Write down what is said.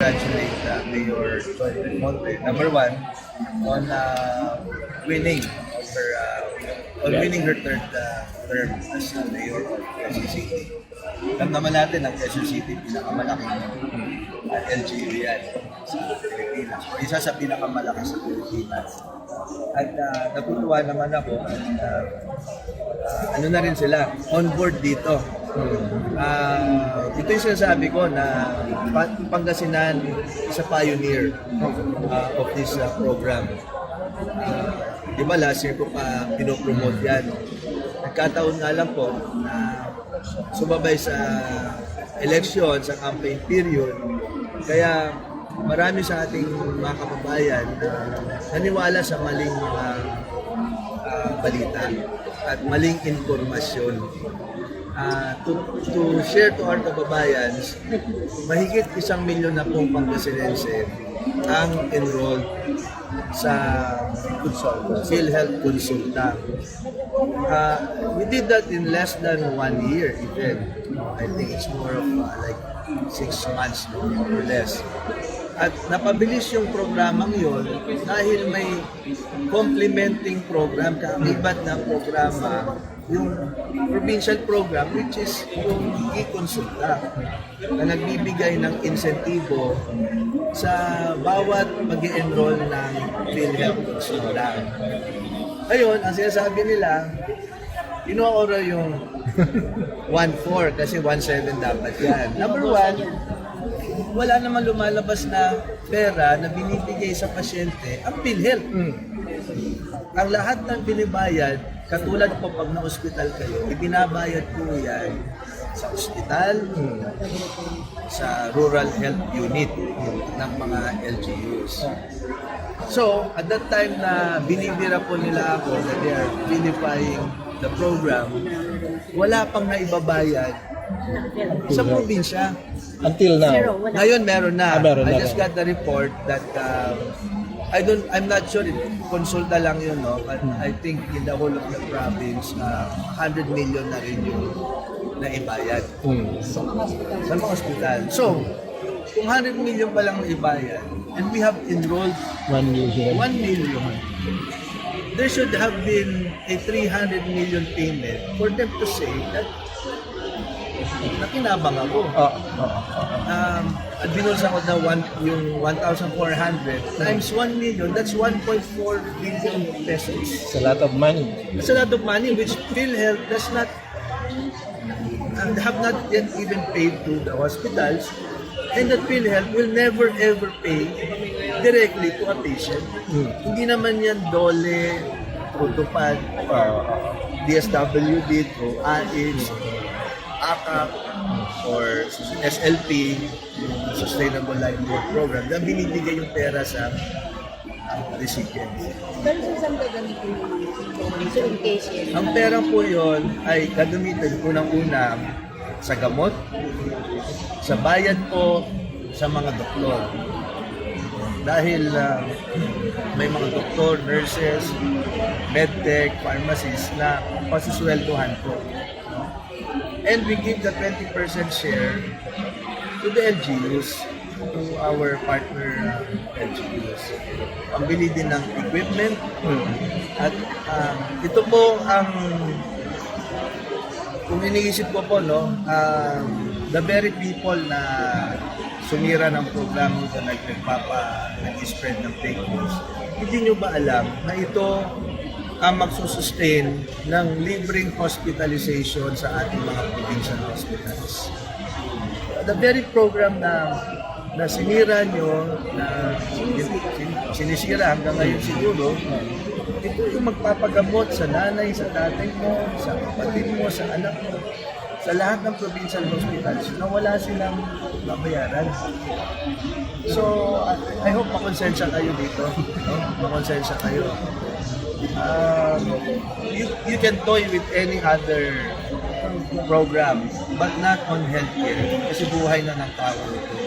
congratulate uh, Mayor Joy Monte, number one, on uh, winning her, uh, on winning her third uh, term as uh, Mayor of Quezon City. Alam naman natin ang Quezon City, pinakamalaking uh, LGU yan sa Pilipinas. O isa sa pinakamalakas sa Pilipinas. At uh, natutuwa naman ako at uh, uh, ano na rin sila, on board dito. Ah, ito yung sinasabi ko na Pa- Pangasinan is a pioneer uh, of this uh, program. Ah, di ba last year ko pa pinopromote yan. Nagkataon nga lang po na sumabay sa election, sa campaign period. Kaya marami sa ating mga kababayan na naniwala sa maling ah, ah, balita at maling informasyon. Ah, to, to share to our kababayans, mahigit isang milyon na pong Pangasinense ang enrolled sa PhilHealth Consulta. Uh, we did that in less than one year even. I think it's more of uh, like six months or less. At napabilis yung programang yon dahil may complementing program, kaakibat na programa, yung provincial program which is yung e-consulta na nagbibigay ng insentibo sa bawat mag enroll ng PhilHealth Consulta. Ngayon, ang sinasabi nila, ino-oral yung 1-4 kasi 1-7 dapat yan. Number one, wala naman lumalabas na pera na binibigay sa pasyente ang PhilHealth. Ang lahat ng binibayad, katulad po pag na-hospital kayo, ibinabayad po yan sa ospital, sa rural health unit ng mga LGUs. So, at that time na binibira po nila ako na they are vilifying the program, wala pang naibabayad sa probinsya. Until now. Zero, wala. Ngayon meron na. Ah, meron I na. just got the report that um, I don't I'm not sure if konsulta lang yun no but Hmm. I think in the whole of the province uh, 100 million na rin yung naibayad Hmm. sa mga hospital. So, kung 100 million pa lang naibayad and we have enrolled One year. 1 million there should have been a 300 million payment for them to say that nakinabang ako Ah, ah, um, at binulsa ko na one, yung 1,400 times 1 million, that's 1.4 billion pesos. It's a lot of money. That's a lot of money which PhilHealth does not and have not yet even paid to the hospitals and that PhilHealth will never ever pay directly to a patient. Hindi naman yan dole, protopad, or DSWD, through AIDS, ACAP, or SLP, Sustainable Livelihood Program, na binibigay yung pera sa uh, recipients. Pero sa saan gagamitin mo naman? So in case yun. Ang pera po yon ay gagamitin unang-una sa gamot, sa bayad po sa mga doktor. Dahil ah, may mga doktor, nurses, medtech, pharmacists na pasusweldohan po. And we give the 20% share to the LGUs, to our partner uh, LGUs. Pambili din ng equipment, at um, ito po ang kung iniisip ko po no, um, the very people na sumira ng program ito na nagpapa nag-spread ng fake news, hindi nyo ba alam na ito ang magsusustain ng libreng hospitalization sa ating mga provincial hospitals. The very program na na sinira nyo, na sin- sin- sinisira hanggang ngayon siguro, ito yung magpapagamot sa nanay, sa tatay mo, sa kapatid mo, sa anak mo, sa lahat ng provincial hospitals na wala silang babayaran. So, I hope makonsensya kayo dito. No? Makonsensya kayo. Um, you, you can toy with any other program but not on healthcare kasi buhay na ng tao ito.